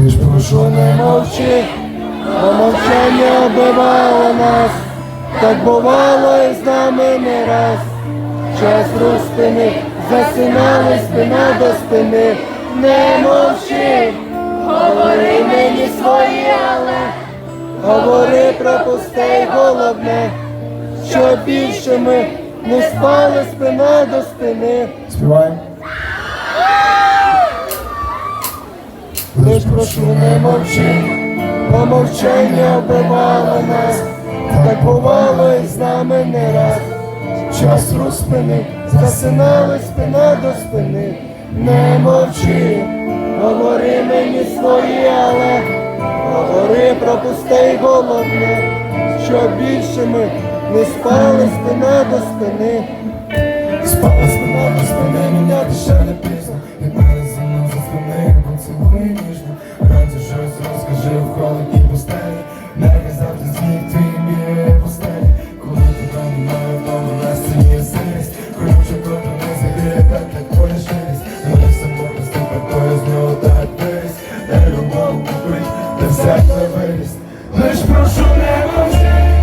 Лиш прошу не мовчи, бо мовчання вбивало нас, так бувало і з нами не раз. Час розпини, засинали спина до спини, не мовчи, говори мені своє, але говори про пусте й головне, що більше ми не спали спина до спини. Співаємо. Прошу не мовчи, бо мовчання нас, так бувало і з нами не раз. Час розпини, засинали спина до спини, не мовчи, говори мені своє, але говори про пусте й головне, що більше ми не спали спина до спини. Спала спина до спини, міняти ще не пізно можливість, лиш прошу не мовчи.